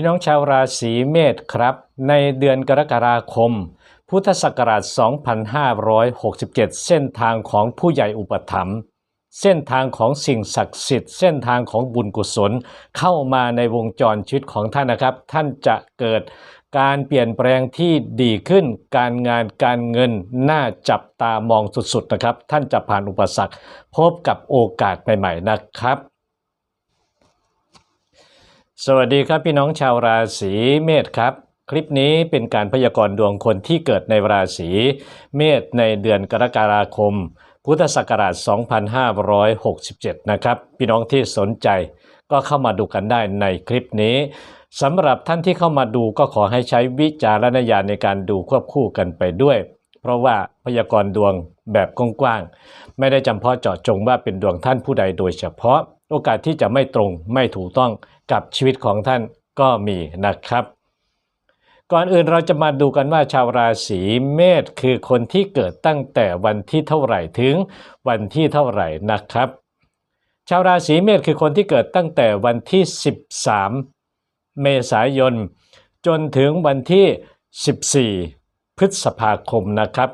พี่น้องชาวราศีเมษครับ ในเดือนกรกฎาคม พุทธศักราช 2567 เส้นทางของผู้ใหญ่อุปถัมภ์เส้นทางของสิ่งศักดิ์สิทธิ์ เส้นทางของบุญกุศลเข้ามาในวงจรชีวิตของท่านนะครับ ท่านจะเกิดการเปลี่ยนแปลงที่ดีขึ้น การงานการเงินน่าจับตามองสุดๆนะครับ ท่านจะผ่านอุปสรรค พบกับโอกาสใหม่ๆนะครับ สวัสดีครับพี่น้องชาวราศีเมษครับ คลิปนี้เป็นการพยากรณ์ดวงคนที่เกิดในราศีเมษในเดือนกรกฎาคม พุทธศักราช 2567 นะครับ พี่น้องที่สนใจก็เข้ามาดูกันได้ในคลิปนี้สำหรับท่านที่เข้ามาดูก็ขอให้ใช้วิจารณญาณในการดูควบคู่กันไปด้วย เพราะว่าพยากรณ์ดวงแบบกว้างๆไม่ได้จำเพาะเจาะจงว่าเป็นดวงท่านผู้ใดโดยเฉพาะ โอกาสที่จะไม่ตรงไม่ถูกต้องกับชีวิตของท่านก็มีนะครับ ก่อนอื่นเราจะมาดูกันว่าชาวราศีเมษคือคนที่เกิดตั้งแต่วันที่เท่าไหร่ถึงวันที่เท่าไหร่นะครับ ชาวราศีเมษคือคนที่เกิดตั้งแต่วันที่ 13 เมษายน จนถึงวันที่ 14 พฤษภาคมนะครับ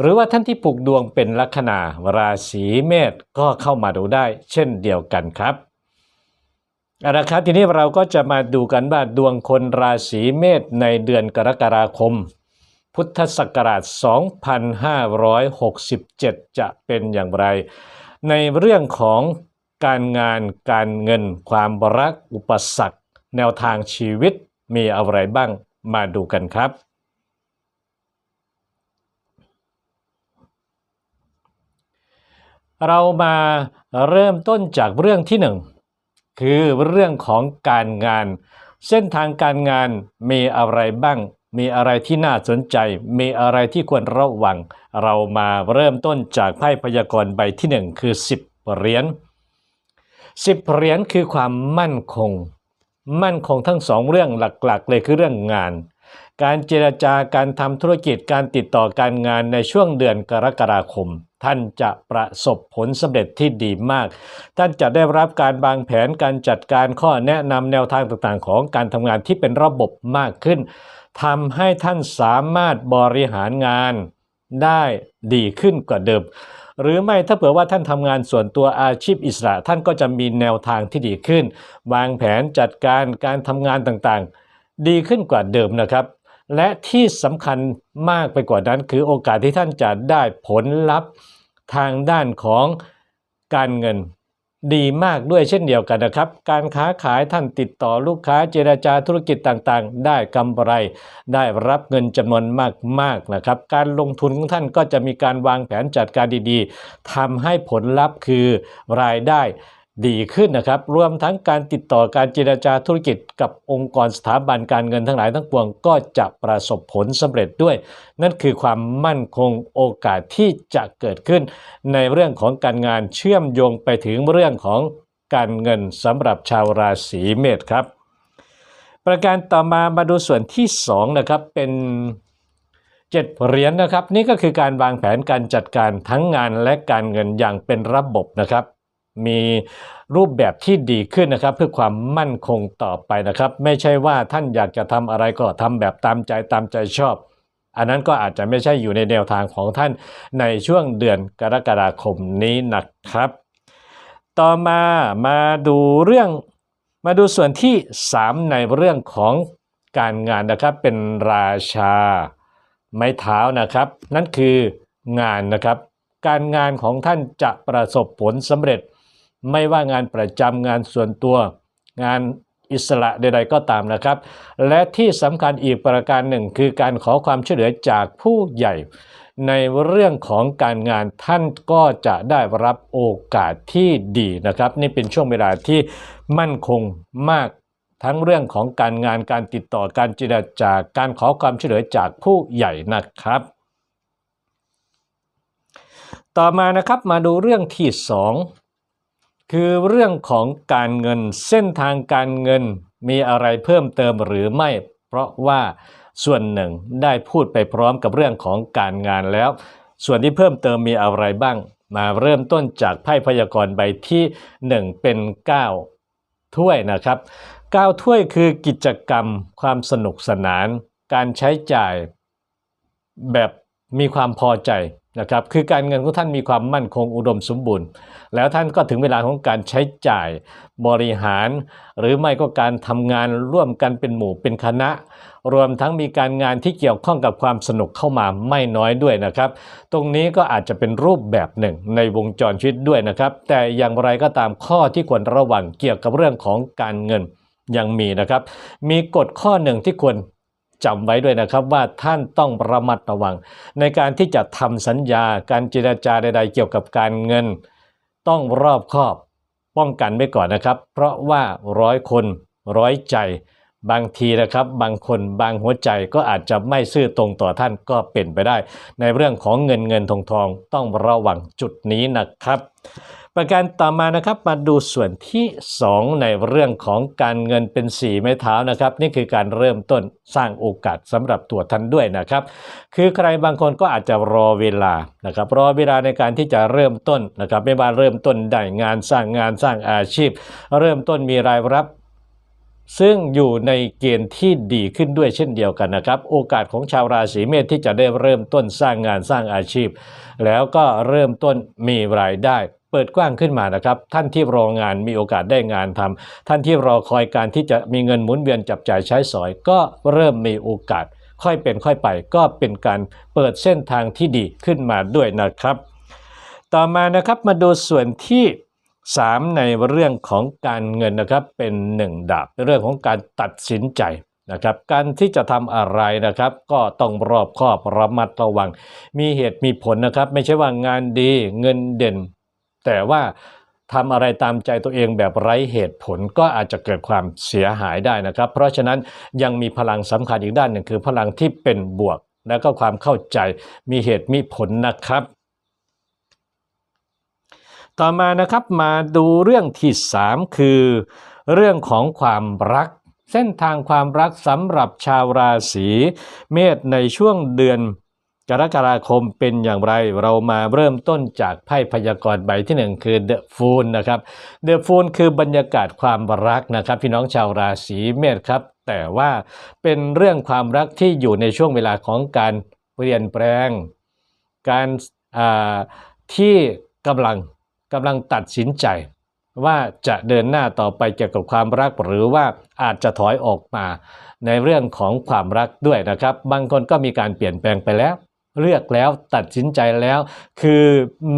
หรือว่าท่านที่ปลูกดวงเป็นลัคนาราศีเมษก็เข้ามาดูได้ เช่นเดียวกันครับเอาละครับทีนี้เราก็จะมาดูกันว่าดวงคนราศีเมษในเดือนกรกฎาคม พุทธศักราช 2567 จะเป็นอย่างไร ในเรื่องของการงานการเงิน ความรักอุปสรรค แนวทางชีวิตมีอะไรบ้างมาดูกันครับ เรามาเริ่มต้นจากเรื่องที่หนึ่งคือเรื่องของการงาน เส้นทางการงานมีอะไรบ้าง มีอะไรที่น่าสนใจ มีอะไรที่ควรระวัง เรามาเริ่มต้นจากไพ่พยากรณ์ใบที่หนึ่งคือ 10เหรียญ10เหรียญคือความมั่นคง มั่นคงทั้งสองเรื่องหลักๆ เลยคือเรื่องงาน การเจรจาการทำธุรกิจการติดต่อการงานในช่วงเดือนกรกฎาคม ท่านจะประสบผลสำเร็จที่ดีมาก ท่านจะได้รับการวางแผนการจัดการข้อแนะนำแนวทางต่างๆ ของการทำงานที่เป็นระบบมากขึ้นทำให้ท่านสามารถบริหารงานได้ดีขึ้นกว่าเดิม หรือไม่ถ้าเผื่อว่าท่านทำงานส่วนตัวอาชีพอิสระ ท่านก็จะมีแนวทางที่ดีขึ้น วางแผนจัดการการทำงานต่างๆ ดีขึ้นกว่าเดิมนะครับ และที่สำคัญมากไปกว่านั้นคือโอกาสที่ท่านจะได้ผลลัพธ์ทางด้านของการเงินดีมากด้วยเช่นเดียวกันนะครับ การค้าขายท่านติดต่อลูกค้าเจราจาธุรกิจต่างๆ ได้กำไร ได้รับเงินจำนวนมากๆนะครับ การลงทุนของท่านก็จะมีการวางแผนจัดการดีๆทำให้ผลลัพธ์คือรายได้ ดีขึ้นนะครับ รวมทั้งการติดต่อการเจรจาธุรกิจกับองค์กรสถาบันการเงินทั้งหลายทั้งปวงก็จะประสบผลสำเร็จด้วย นั่นคือความมั่นคงโอกาสที่จะเกิดขึ้น ในเรื่องของการงานเชื่อมโยงไปถึงเรื่องของการเงินสำหรับชาวราศีเมษครับ ประการต่อมามาดูส่วนที่2นะครับเป็นเจ็ดเหรียญนะครับ นี่ก็คือการวางแผนการจัดการทั้งงานและการเงินอย่างเป็นระบบนะครับ มีรูปแบบที่ดีขึ้นนะครับ เพื่อความมั่นคงต่อไปนะครับ ไม่ใช่ว่าท่านอยากจะทำอะไรก็ทำแบบตามใจตามใจชอบ อันนั้นก็อาจจะไม่ใช่อยู่ในแนวทางของท่านในช่วงเดือนกรกฎาคมนี้นะครับ ต่อมามาดูเรื่องมาดูส่วนที่ 3 ในเรื่องของการงานนะครับเป็นราชาไม้เท้านะครับ นั่นคืองานนะครับ การงานของท่านจะประสบผลสำเร็จ ไม่ว่างานประจำงานส่วนตัว งานอิสระใดๆก็ตามนะครับ และที่สำคัญอีกประการหนึ่ง คือการขอความช่วยเหลือจากผู้ใหญ่ ในเรื่องของการงานท่านก็จะได้รับโอกาสที่ดีนะครับ นี่เป็นช่วงเวลาที่มั่นคงมากทั้งเรื่องของการงานการติดต่อการเจรจาการขอความช่วยเหลือจากผู้ใหญ่นะครับ ต่อมานะครับมาดูเรื่องที่ 2 คือเรื่องของการเงินเส้นทางการเงินมีอะไรเพิ่มเติมหรือไม่ เพราะว่าส่วนหนึ่งได้พูดไปพร้อมกับเรื่องของการงานแล้ว ส่วนที่เพิ่มเติมมีอะไรบ้าง มาเริ่มต้นจากไพ่พยากรณ์ใบที่ 1 เป็น 9 ถ้วยนะครับก้าวถ้วยคือกิจกรรม ความสนุกสนาน การใช้จ่ายแบบมีความพอใจ นะครับคือการเงินของท่านมีความมั่นคงอุดมสมบูรณ์ แล้วท่านก็ถึงเวลาของการใช้จ่ายบริหาร หรือไม่ก็การทำงานร่วมกันเป็นหมู่เป็นคณะ รวมทั้งมีการงานที่เกี่ยวข้องกับความสนุกเข้ามาไม่น้อยด้วยนะครับ ตรงนี้ก็อาจจะเป็นรูปแบบหนึ่งในวงจรชีวิตด้วยนะครับ แต่อย่างไรก็ตามข้อที่ควรระวังเกี่ยวกับเรื่องของการเงินยังมีนะครับ มีกฎข้อหนึ่งที่ควร จำไว้ด้วยนะครับว่าท่านต้องระมัดระวัง ในการที่จะทำสัญญาการเจรจาใด ๆ เกี่ยวกับการเงิน ต้องรอบคอบป้องกันไว้ก่อนนะครับ เพราะว่าร้อยคนร้อยใจ บางทีนะครับ บางคนบางหัวใจก็อาจจะไม่ซื่อตรงต่อท่านก็เป็นไปได้ ในเรื่องของเงินเงินทองทองต้องระวังจุดนี้นะครับ ประการต่อมานะครับมาดูส่วนที่ 2 ในเรื่องของการเงินเป็นสีไม้เท้านะครับ นี่คือการเริ่มต้นสร้างโอกาสสำหรับตัวท่านด้วยนะครับ คือใครบางคนก็อาจจะรอเวลานะครับ รอเวลาในการที่จะเริ่มต้นนะครับ ไม่ว่าเริ่มต้นได้งานสร้างงานสร้างอาชีพ เริ่มต้นมีรายรับซึ่งอยู่ในเกณฑ์ที่ดีขึ้นด้วยเช่นเดียวกันนะครับ โอกาสของชาวราศีเมษที่จะได้เริ่มต้นสร้างงานสร้างอาชีพ แล้วก็เริ่มต้นมีรายได้ เปิดกว้างขึ้นมานะครับ ท่านที่รองานมีโอกาสได้งานทำท่านที่รอคอยการที่จะมีเงินหมุนเวียนจับจ่ายใช้สอย ก็เริ่มมีโอกาส ค่อยเป็นค่อยไป ก็เป็นการเปิดเส้นทางที่ดีขึ้นมาด้วยนะครับ ต่อมานะครับมาดูส่วนที่ 3 ในเรื่องของการเงินนะครับเป็น 1 ดาบในเรื่องของการตัดสินใจนะครับการที่จะทำอะไรนะครับ ก็ต้องรอบคอบระมัดระวัง มีเหตุมีผลนะครับ ไม่ใช่ว่างานดีเงินเด่น แต่ว่าทำอะไรตามใจตัวเองแบบไร้เหตุผลก็อาจจะเกิดความเสียหายได้นะครับ เพราะฉะนั้นยังมีพลังสำคัญอีกด้านหนึ่งคือพลังที่เป็นบวก และก็ความเข้าใจมีเหตุมีผลนะครับ ต่อมานะครับมาดูเรื่องที่ 3 คือ เรื่องของความรัก เส้นทางความรักสำหรับชาวราศีเมษในช่วงเดือน กรกฎาคมเป็นอย่างไรเรามาเริ่มต้นจากไพ่พยากรณ์ใบที่ 1 คือ The Fool นะครับ The Fool คือบรรยากาศความรักนะครับ พี่น้องชาวราศีเมษครับ แต่ว่าเป็นเรื่องความรักที่อยู่ในช่วงเวลาของการเปลี่ยนแปลง การที่กำลังกำลังตัดสินใจ ว่าจะเดินหน้าต่อไปเกี่ยวกับความรักหรือว่าอาจจะถอยออกมาในเรื่องของความรักด้วยนะครับ บางคนก็มีการเปลี่ยนแปลงไปแล้ว เลือกแล้วตัดสินใจแล้ว คือ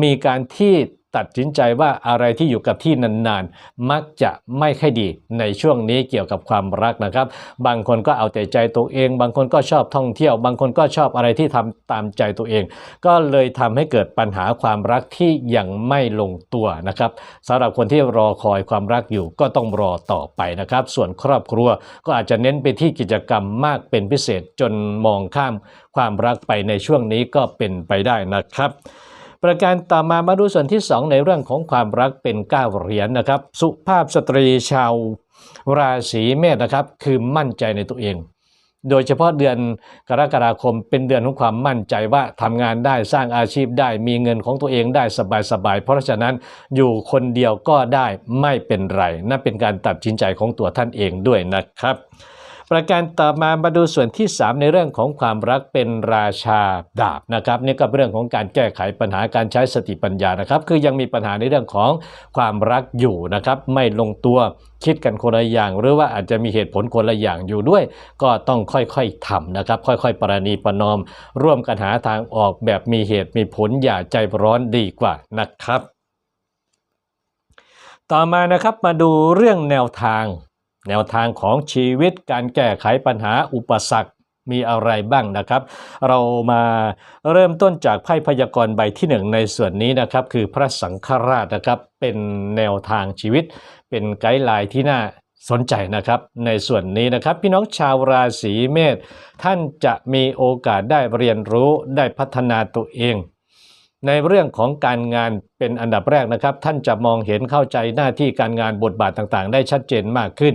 มีการที่ ตัดสินใจว่าอะไรที่อยู่กับที่นานๆ มักจะไม่ค่อยดีในช่วงนี้เกี่ยวกับความรักนะครับ บางคนก็เอาแต่ใจตัวเอง บางคนก็ชอบท่องเที่ยว บางคนก็ชอบอะไรที่ทำตามใจตัวเอง ก็เลยทำให้เกิดปัญหาความรักที่ยังไม่ลงตัวนะครับสำหรับคนที่รอคอยความรักอยู่ก็ต้องรอต่อไปนะครับ ส่วนครอบครัวก็อาจจะเน้นไปที่กิจกรรมมากเป็นพิเศษจนมองข้ามความรักไปในช่วงนี้ก็เป็นไปได้นะครับ ประการต่อมามาดูส่วนที่ 2 ในเรื่องของความรักเป็นก้าวเหรียญนะครับ สุภาพสตรีชาวราศีเมษนะครับ คือมั่นใจในตัวเอง โดยเฉพาะเดือนกรกฎาคมเป็นเดือนของความมั่นใจว่าทำงานได้สร้างอาชีพได้มีเงินของตัวเองได้สบายๆเพราะฉะนั้นอยู่คนเดียวก็ได้ไม่เป็นไรนั่นเป็นการตัดสินใจของตัวท่านเองด้วยนะครับ ประการต่อมามาดูส่วนที่ 3 ในเรื่องของความรักเป็นราชาดาบนะครับนี่ก็เป็นเรื่องของการแก้ไขปัญหาการใช้สติปัญญานะครับ คือยังมีปัญหาในเรื่องของความรักอยู่นะครับ ไม่ลงตัวคิดกันคนละอย่าง หรือว่าอาจจะมีเหตุผลคนละอย่างอยู่ด้วย ก็ต้องค่อยๆทำนะครับ ค่อยๆ ประนีประนอม ร่วมกันหาทางออกแบบมีเหตุมีผลอย่าใจร้อนดีกว่านะครับ ต่อมานะครับมาดูเรื่องแนวทาง แนวทางของชีวิตการแก้ไขปัญหาอุปสรรคมีอะไรบ้างนะครับ เรามาเริ่มต้นจากไพ่พยากรณ์ใบที่หนึ่งในส่วนนี้นะครับ คือพระสังฆราชนะครับเป็นแนวทางชีวิต เป็นไกด์ไลน์ที่น่าสนใจนะครับในส่วนนี้นะครับ พี่น้องชาวราศีเมษท่านจะมีโอกาสได้เรียนรู้ได้พัฒนาตัวเอง ในเรื่องของการงาน เป็นอันดับแรกนะครับ ท่านจะมองเห็นเข้าใจหน้าที่การงานบทบาทต่างๆ ได้ชัดเจนมากขึ้น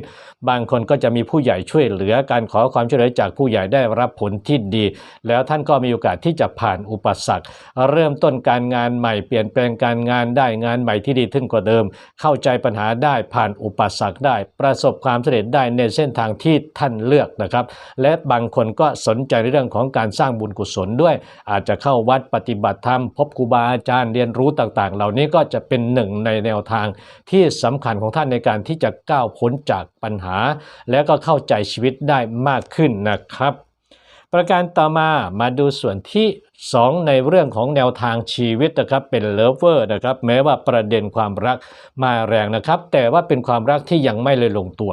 บางคนก็จะมีผู้ใหญ่ช่วยเหลือการขอความช่วยเหลือจากผู้ใหญ่ได้รับผลที่ดี แล้วท่านก็มีโอกาสที่จะผ่านอุปสรรค เริ่มต้นการงานใหม่เปลี่ยนแปลงการงานได้งานใหม่ที่ดีขึ้นกว่าเดิม เข้าใจปัญหาได้ผ่านอุปสรรคได้ ประสบความสำเร็จได้ในเส้นทางที่ท่านเลือกนะครับ และบางคนก็สนใจในเรื่องของการสร้างบุญกุศลด้วย อาจจะเข้าวัดปฏิบัติธรรมพบครูบาอาจารย์เรียนรู้ต่างๆเหล่านี้ก็จะเป็นหนึ่งในแนวทางที่สำคัญของท่านในการที่จะก้าวพ้นจากปัญหา และก็เข้าใจชีวิตได้มากขึ้นนะครับ ประการต่อมามาดูส่วนที่ 2 ในเรื่องของแนวทางชีวิตนะครับเป็นเลิฟเวอร์นะครับแม้ว่าประเด็นความรักมาแรงนะครับ แต่ว่าเป็นความรักที่ยังไม่เลยลงตัว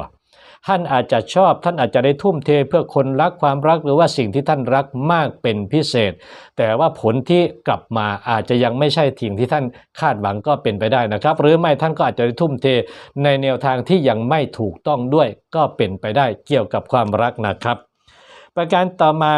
ท่านอาจจะชอบ ท่านอาจจะได้ทุ่มเทเพื่อคนรักความรักหรือว่าสิ่งที่ท่านรักมากเป็นพิเศษ แต่ว่าผลที่กลับมาอาจจะยังไม่ใช่สิ่งที่ท่านคาดหวังก็เป็นไปได้นะครับ หรือไม่ท่านก็อาจจะได้ทุ่มเทในแนวทางที่ยังไม่ถูกต้องด้วยก็เป็นไปได้เกี่ยวกับความรักนะครับ ประการต่อมา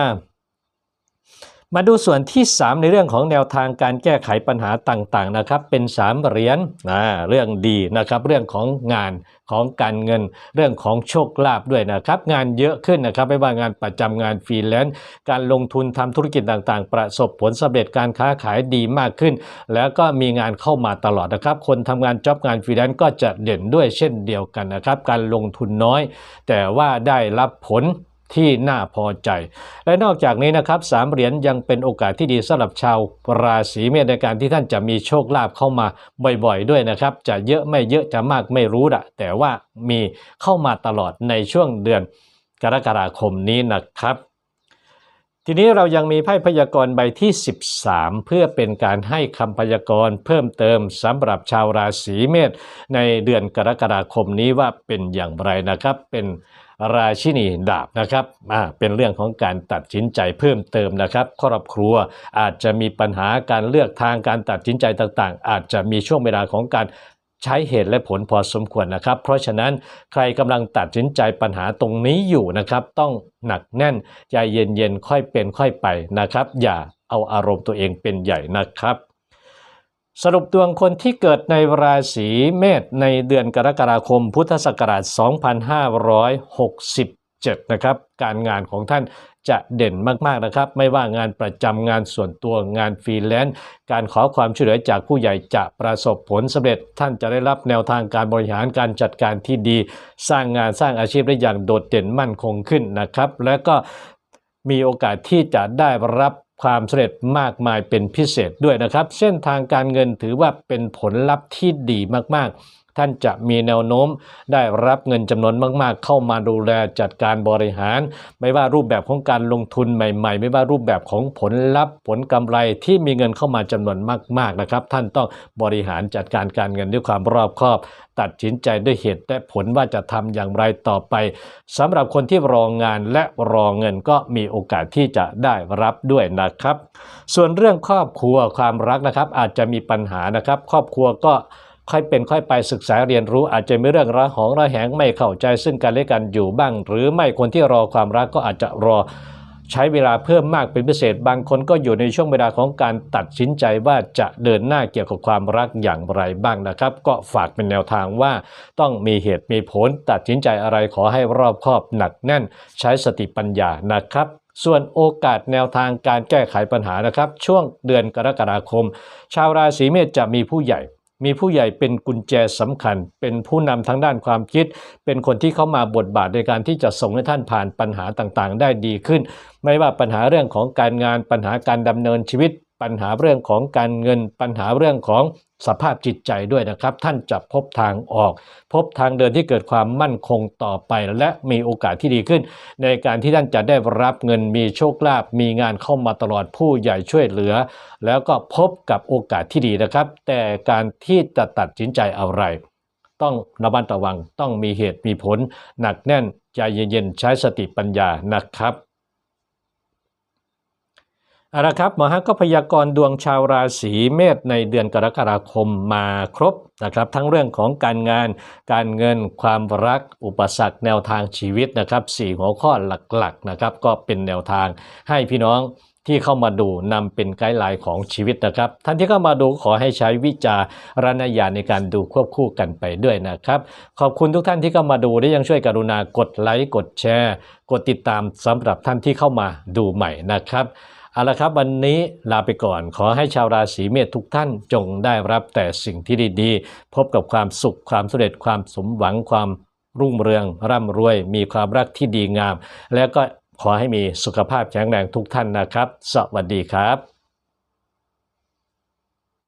มาดูส่วนที่ 3 ในเรื่องของแนวทางการแก้ไขปัญหาต่างๆนะครับ เป็น 3 เหรียญอ่าเรื่องดีนะครับ เรื่องของงานของการเงิน เรื่องของโชคลาภด้วยนะครับ งานเยอะขึ้นนะครับไม่ว่างานประจำงานฟรีแลนซ์การลงทุนทำธุรกิจต่างๆ ประสบผลสำเร็จการค้าขายดีมากขึ้น แล้วก็มีงานเข้ามาตลอดนะครับ คนทำงานจ็อบงานฟรีแลนซ์ก็จะเด่นด้วยเช่นเดียวกันนะครับ การลงทุนน้อย แต่ว่าได้รับผล ที่น่าพอใจ และนอกจากนี้นะครับสามเหรียญยังเป็นโอกาสที่ดีสำหรับชาวราศีเมษในการที่ท่านจะมีโชคลาภเข้ามาบ่อยๆ ด้วยนะครับ จะเยอะไม่เยอะจะมากไม่รู้ละแต่ว่ามีเข้ามาตลอดในช่วงเดือนกรกฎาคมนี้นะครับ ทีนี้เรายังมีไพ่พยากรณ์ใบที่ 13 เพื่อเป็นการให้คำพยากรณ์เพิ่มเติมสำหรับชาวราศีเมษในเดือนกรกฎาคมนี้ว่าเป็นอย่างไรนะครับเป็น ราชินีดาบนะครับอ่าเป็นเรื่องของการตัดสินใจเพิ่มเติมนะครับครอบครัวอาจจะมีปัญหาการเลือกทางการตัดสินใจต่างๆ อาจจะมีช่วงเวลาของการใช้เหตุและผลพอสมควรนะครับ เพราะฉะนั้นใครกำลังตัดสินใจปัญหาตรงนี้อยู่นะครับ ต้องหนักแน่นใจเย็นๆค่อยเป็นค่อยไปนะครับ อย่าเอาอารมณ์ตัวเองเป็นใหญ่นะครับ สรุปดวงคนที่เกิดในราศีเมษในเดือนกรกฎาคมพุทธศักราช 2567 นะครับ การงานของท่านจะเด่นมากๆนะครับ ไม่ว่างานประจำงานส่วนตัวงานฟรีแลนซ์การขอความช่วยเหลือจากผู้ใหญ่จะประสบผลสำเร็จ ท่านจะได้รับแนวทางการบริหารการจัดการที่ดี สร้างงานสร้างอาชีพได้อย่างโดดเด่นมั่นคงขึ้นนะครับ และก็มีโอกาสที่จะได้รับ ความสำเร็จมากมายเป็นพิเศษด้วยนะครับ เส้นทางการเงินถือว่าเป็นผลลัพธ์ที่ดีมาก ท่านจะมีแนวโน้มได้รับเงินจำนวนมาก ๆ เข้ามาดูแลจัดการบริหาร ไม่ว่ารูปแบบของการลงทุนใหม่ ๆ ไม่ว่ารูปแบบของผลลัพธ์ ผลกำไรที่มีเงินเข้ามาจำนวนมาก ๆ นะครับ ท่านต้องบริหารจัดการการเงินด้วยความรอบคอบ ตัดสินใจด้วยเหตุและผลว่าจะทำอย่างไรต่อไปสำหรับคนที่รองงานและรอเงินก็มีโอกาสที่จะได้รับด้วยนะครับ ส่วนเรื่องครอบครัวความรักนะครับ อาจจะมีปัญหานะครับ ครอบครัวก็ ค่อยเป็นค่อยไปศึกษาเรียนรู้อาจจะมีเรื่องระหองระแหงไม่เข้าใจซึ่งกันและกันอยู่บ้าง หรือไม่คนที่รอความรักก็อาจจะรอใช้เวลาเพิ่มมากเป็นพิเศษ บางคนก็อยู่ในช่วงเวลาของการตัดสินใจว่าจะเดินหน้าเกี่ยวกับความรักอย่างไรบ้างนะครับ ก็ฝากเป็นแนวทางว่า ต้องมีเหตุมีผลตัดสินใจอะไรขอให้รอบคอบหนักแน่น ใช้สติปัญญานะครับส่วนโอกาสแนวทางการแก้ไขปัญหานะครับ ช่วงเดือนกรกฎาคม ชาวราศีเมษจะมีผู้ใหญ่ มีผู้ใหญ่เป็นกุญแจสำคัญ เป็นผู้นำทางด้านความคิด เป็นคนที่เข้ามาบทบาทในการที่จะส่งให้ท่านผ่านปัญหาต่างๆ ได้ดีขึ้น ไม่ว่าปัญหาเรื่องของการงานปัญหาการดำเนินชีวิต ปัญหาเรื่องของการเงิน ปัญหาเรื่องของสภาพจิตใจด้วยนะครับ ท่านจะพบทางออก พบทางเดินที่เกิดความมั่นคงต่อไป และมีโอกาสที่ดีขึ้น ในการที่ท่านจะได้รับเงินมีโชคลาภมีงานเข้ามาตลอดผู้ใหญ่ช่วยเหลือ แล้วก็พบกับโอกาสที่ดีนะครับ แต่การที่จะตัดสินใจอะไร ต้องระมัดระวังต้องมีเหตุมีผล หนักแน่นใจเย็นๆใช้สติปัญญานะครับ เอาละครับหมอฮักก็พยากรณ์ดวงชาวราศีเมษในเดือนกรกฎาคมมาครบนะครับทั้งเรื่องของการงานการเงินความรักอุปสรรคแนวทางชีวิตนะครับสี่หัวข้อหลักๆนะครับก็เป็นแนวทางให้พี่น้องที่เข้ามาดูนำเป็นไกด์ไลน์ของชีวิตนะครับ ท่านที่เข้ามาดูขอให้ใช้วิจารณญาณในการดูควบคู่กันไปด้วยนะครับ ขอบคุณทุกท่านที่เข้ามาดูและยังช่วยกรุณากดไลค์กดแชร์ กดติดตามสำหรับท่านที่เข้ามาดูใหม่นะครับ เอาละครับวันนี้ลาไปก่อน ขอให้ชาวราศีเมษทุกท่านจงได้รับแต่สิ่งที่ดีๆ พบกับความสุขความสำเร็จความสมหวังความรุ่งเรือง ร่ำรวย มีความรักที่ดีงาม แล้วก็ขอให้มีสุขภาพแข็งแรงทุกท่านนะครับ สวัสดีครับ